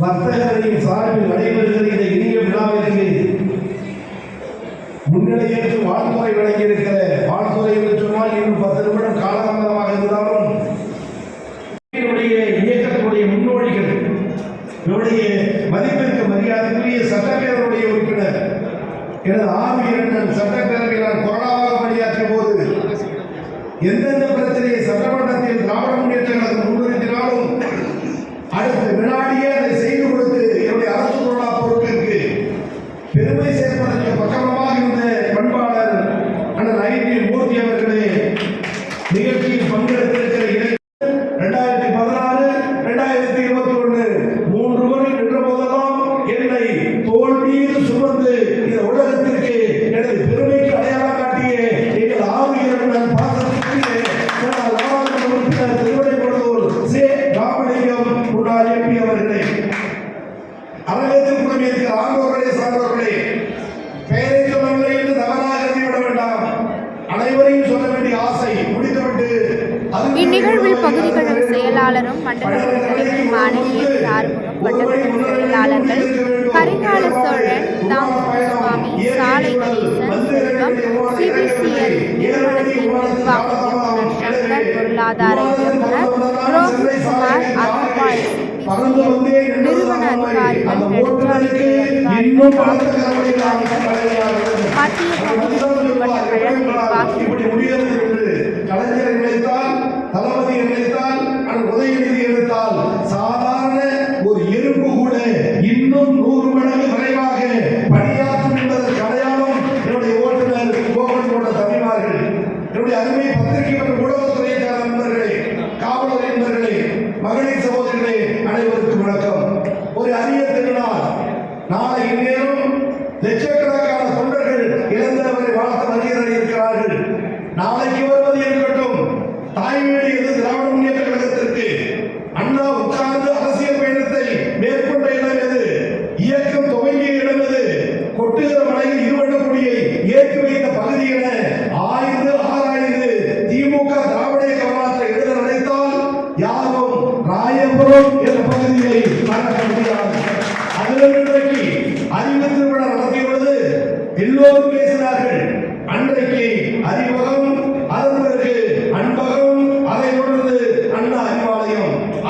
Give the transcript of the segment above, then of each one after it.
வர்த்தகரின் சார்பில் நடைபெறுகிற இந்த இனிய விழாவிற்கு. முன்னிலையேற்று வாழ்த்துறை வழங்கியிருக்கிற வாழ்த்துறை என்று சொன்னால் இன்னும் பத்து நிமிடம் காலதாமதமாக இருந்தாலும் இயக்கத்துடைய முன்னோடிகள் என்னுடைய மதிப்பிற்கு மரியாதைக்குரிய சட்டப்பேரவையுடைய உறுப்பினர் எனது ஆறு இரண்டு சட்டப்பேரவையில் நான் கொரோனாவாக பணியாற்றிய போது எந்தெந்த பிரச்சனையை சட்டமன்றத்தில் திராவிட முன்னேற்ற கழகம் அவர்களே அரங்கத்தில் குழுமியிருக்கிற ஆண்டோர்களே சான்றோர்களே பெயரை சொல்லவில்லை என்று தவறாக எண்ணிவிட வேண்டாம். அனைவரையும் சொல்ல வேண்டிய ஆசை முடித்துவிட்டு அது- இந்நிகழ்வில் பகுதி கழக செயலாளரும் மண்டல தலைவருமான ஆறுமுகம் வட்டக்கழக செயலாளர்கள் கரிகால சோழன் தாமசுவாமி சாலை கணேசன் செல்வம் சிபிசிஎல் நிறுவனத்தின் நிர்வாக இயக்குனர் சங்கர் பொருளாதார ரோஹித்குமார் அகர்வால் பறந்து இன்னும் பலத்த மத்திய பகுதி நிர்வாகிகள்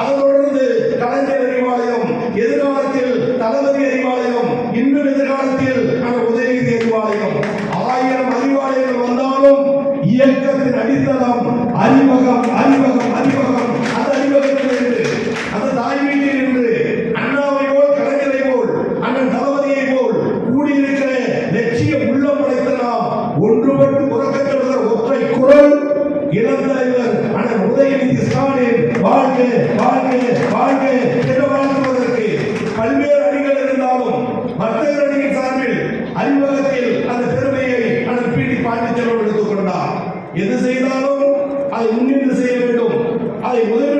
அதை தொடர்ந்து கலைஞர் அறிவாலயம் எதிர்காலத்தில் தளபதி அறிவாலயம் இன்னும் எதிர்காலத்தில் அந்த உதயநிதி அறிவாலயம் ஆயிரம் அறிவாலயங்கள் வந்தாலும் இயக்கத்தின் அடித்தளம் அறிவகம் அறிவகம் அறிவகம் அந்த அறிவகத்தில் இருந்து அந்த தாய் வீட்டில் இருந்து அண்ணாவை போல் கலைஞரை போல் அண்ணன் தளபதியை போல் கூடியிருக்கிற லட்சிய உள்ளம் படைத்த நாம் ஒன்றுபட்டு உறக்கச் ஒற்றை குரல் இளம் தலைவர் அண்ணன் உதயநிதி ஸ்டாலின் வாழ்க வாழ்க வாழ்க என்று வாழ்த்துவதற்கு பல்வேறு அணிகள் இருந்தாலும் வர்த்தகர் அணியின் சார்பில் அறிமுகத்தில் அந்த பெருமையை அண்ணன் பி டி பாண்டிச்செல்வன் எடுத்துக் கொண்டார். எது செய்தாலும் அதை முன்னின்று செய்ய வேண்டும். அதை முதலிடத்து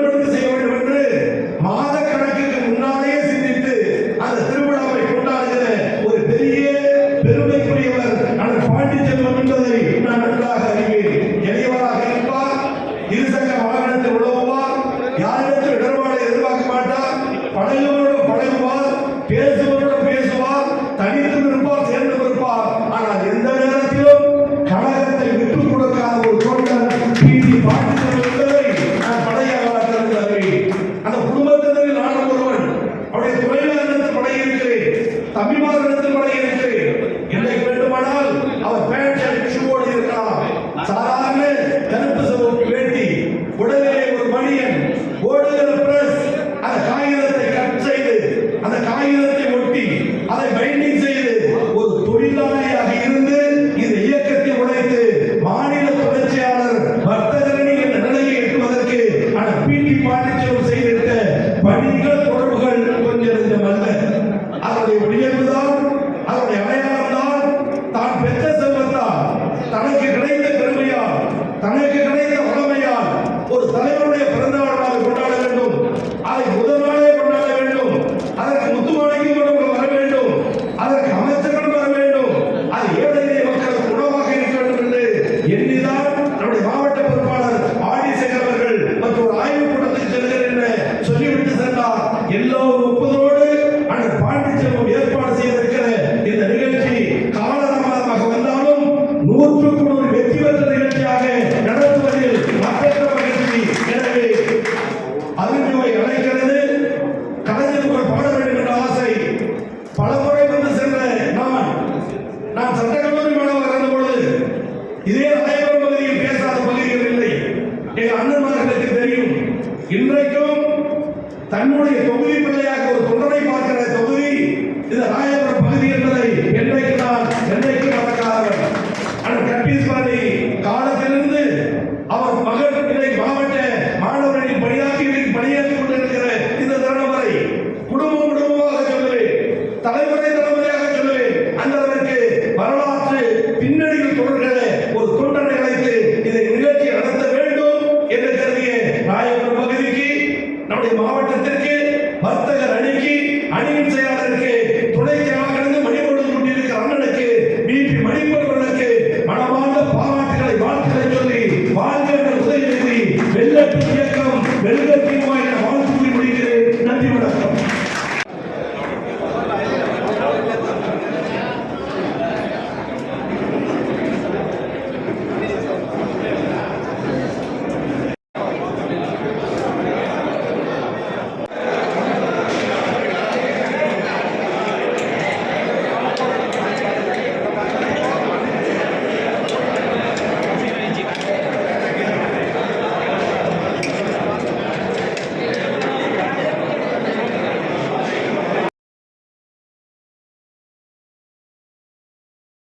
தம்பிமாரிடத்தில் படையிருக்கிறேன் என்னைக்கு வேண்டுமானால் அவர் பேண்ட் அடிச்சு ஷூவோடு இருக்கலாம். சாதாரண கருப்பு சிவப்பு வேட்டி உடலிலே ஒரு மணியன் ஓடுகிற பிரஸ் அந்த காகிதத்தை கட் செய்து அந்த காகிதத்தை ஒட்டி அதை பைண்டிங் செய்து ஒரு தொழிலாளியாக இருந்து இந்த இயக்கத்தை உழைத்து மாநில தொடர்ச்சியாளர் வர்த்தகரணி என்ற நிலையை எட்டுவதற்கு அந்த பிடி பாட்டி நூற்றுக்கும் வெற்றி பெற்ற நிகழ்ச்சியாக நடத்துவதில் மற்ற மகிழ்ச்சி. எனவே அருமையை அழைக்கிறது கலைஞர்கள் பாட வேண்டும் என்ற ஆசை. பல முறை வந்து சென்ற நான் நான் சட்டக்கல்லூரி மாணவர் இருந்த பொழுது இதே ராயபுரம் பகுதியில் பேசாத பள்ளிகள் இல்லை. எங்கள் அண்ணன்மார்களுக்கு தெரியும். இன்றைக்கும் தன்னுடைய நம்முடைய மாவட்டத்திற்கு வர்த்தகர் அணிக்கு அணியின் செயலாளருக்கு துணை செயலாளருக்கு மணிபோடு கொண்டிருக்கிற அண்ணனுக்கு பிபி மணிபோர்களுக்கு மனமார்ந்த பாராட்டுகளை வாழ்த்துக்களை சொல்லி வாழ்க்கை உதவி வெள்ளப்பு இயக்கம் வெள்ளப்பு